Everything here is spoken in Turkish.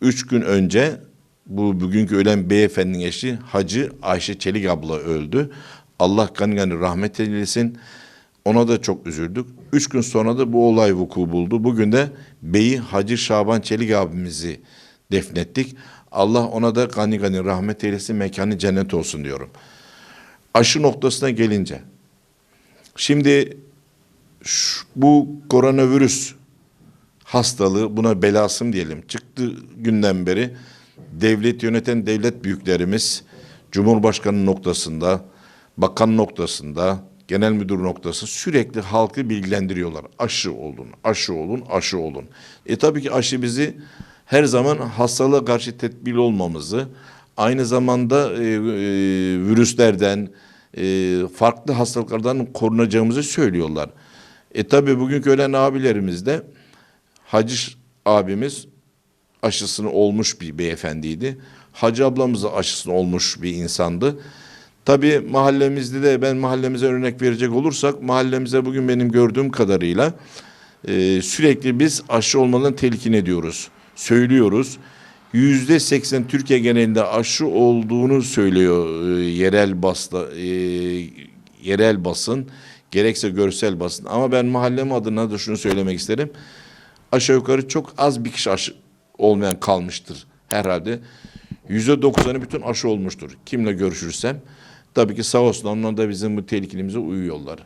Üç gün önce bu bugünkü ölen beyefendinin eşi Hacı Ayşe Çelik abla öldü. Allah gani gani rahmet eylesin. Ona da çok üzüldük. Üç gün sonra da bu olay vuku buldu. Bugün de Beyi Hacı Şaban Çelik abimizi defnettik. Allah ona da gani gani rahmet eylesin, mekanı cennet olsun diyorum. Aşı noktasına gelince, şimdi şu- bu koronavirüs hastalığı buna belasım diyelim çıktı günden beri devlet yöneten devlet büyüklerimiz Cumhurbaşkanı noktasında, bakan noktasında, genel müdür noktası sürekli halkı bilgilendiriyorlar. Aşı olun, aşı olun, aşı olun. E tabii ki aşı bizi her zaman hastalığa karşı tedbirli olmamızı, aynı zamanda e, e, virüslerden, e, farklı hastalıklardan korunacağımızı söylüyorlar. E tabii bugünkü ölen abilerimiz de Hacı abimiz aşısını olmuş bir beyefendiydi. Hacı ablamız aşısını olmuş bir insandı. Tabii mahallemizde de ben mahallemize örnek verecek olursak mahallemize bugün benim gördüğüm kadarıyla e, sürekli biz aşı olmanın telkin ediyoruz. Söylüyoruz. Yüzde seksen Türkiye genelinde aşı olduğunu söylüyor e, yerel basla, e, yerel basın gerekse görsel basın. Ama ben mahallem adına da şunu söylemek isterim. Aşağı yukarı çok az bir kişi aşı olmayan kalmıştır herhalde. Yüzde doksanı bütün aşı olmuştur. Kimle görüşürsem. Tabii ki sağ olsun onlar da bizim bu telkinimize uyuyorlar.